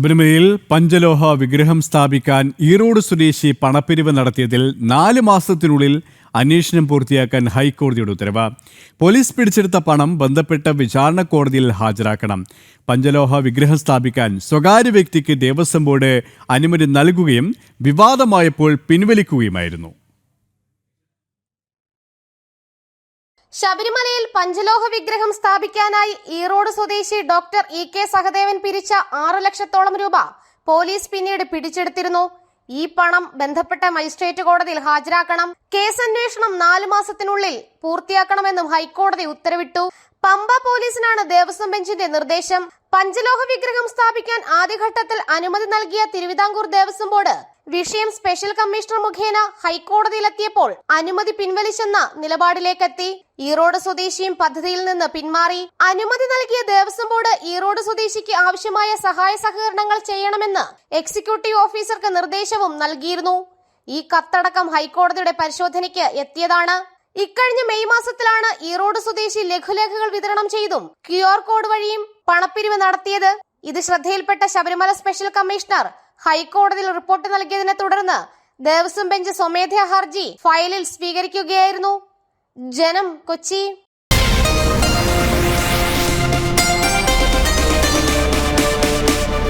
ശബരിമലയിൽ പഞ്ചലോഹ വിഗ്രഹം സ്ഥാപിക്കാൻ ഈറോഡ് സ്വദേശി പണപ്പിരിവ് നടത്തിയതിൽ നാല് മാസത്തിനുള്ളിൽ അന്വേഷണം പൂർത്തിയാക്കാൻ ഹൈക്കോടതിയുടെ ഉത്തരവ്. പോലീസ് പിടിച്ചെടുത്ത പണം ബന്ധപ്പെട്ട വിചാരണ കോടതിയിൽ ഹാജരാക്കണം. പഞ്ചലോഹ വിഗ്രഹം സ്ഥാപിക്കാൻ സ്വകാര്യ വ്യക്തിക്ക് ദേവസ്വം ബോർഡ് അനുമതി നൽകുകയും വിവാദമായപ്പോൾ പിൻവലിക്കുകയുമായിരുന്നു. ശബരിമലയിൽ പഞ്ചലോഹ വിഗ്രഹം സ്ഥാപിക്കാനായി ഈറോഡ് സ്വദേശി ഡോക്ടർ ഇ കെ സഹദേവൻ പിരിച്ച ആറ് ലക്ഷത്തോളം രൂപ പോലീസ് പിന്നീട് പിടിച്ചെടുത്തിരുന്നു. ഈ പണം ബന്ധപ്പെട്ട മജിസ്ട്രേറ്റ് കോടതിയിൽ ഹാജരാക്കണം. കേസ് അന്വേഷണം നാലു മാസത്തിനുള്ളിൽ പൂർത്തിയാക്കണമെന്നും ഹൈക്കോടതി ഉത്തരവിട്ടു. പമ്പ പോലീസിനാണ് ദേവസ്വം ബെഞ്ചിന്റെ നിർദ്ദേശം. പഞ്ചലോഹ വിഗ്രഹം സ്ഥാപിക്കാൻ ആദ്യഘട്ടത്തിൽ അനുമതി നൽകിയ തിരുവിതാംകൂർ ദേവസ്വം ബോർഡ്. വിഷയം സ്പെഷ്യൽ കമ്മീഷണർ മുഖേന ഹൈക്കോടതിയിലെത്തിയപ്പോൾ അനുമതി പിൻവലിച്ചെന്ന നിലപാടിലേക്കെത്തി. ഈറോഡ് സ്വദേശിയും പദ്ധതിയിൽ നിന്ന് പിന്മാറി. അനുമതി നൽകിയ ദേവസ്വം ബോർഡ് ഈറോഡ് സ്വദേശിക്ക് ആവശ്യമായ സഹായ സഹകരണങ്ങൾ ചെയ്യണമെന്ന് എക്സിക്യൂട്ടീവ് ഓഫീസർക്ക് നിർദ്ദേശവും നൽകിയിരുന്നു. ഈ കത്തടക്കം ഹൈക്കോടതിയുടെ പരിശോധനയ്ക്ക് എത്തിയതാണ്. ഇക്കഴിഞ്ഞ മെയ് മാസത്തിലാണ് ഈറോഡ് സ്വദേശി ലഘുലേഖകൾ വിതരണം ചെയ്തും ക്യു ആർ കോഡ് വഴിയും പണപ്പിരിവ് നടത്തിയത്. ഇത് ശ്രദ്ധയിൽപ്പെട്ട ശബരിമല സ്പെഷ്യൽ കമ്മീഷണർ ഹൈക്കോടതിയിൽ റിപ്പോർട്ട് നൽകിയതിനെ തുടർന്ന് ദേവസ്വം ബെഞ്ച് സ്വമേധയാ ഹർജി ഫയലിൽ സ്വീകരിക്കുകയായിരുന്നു. ജനം കൊച്ചി.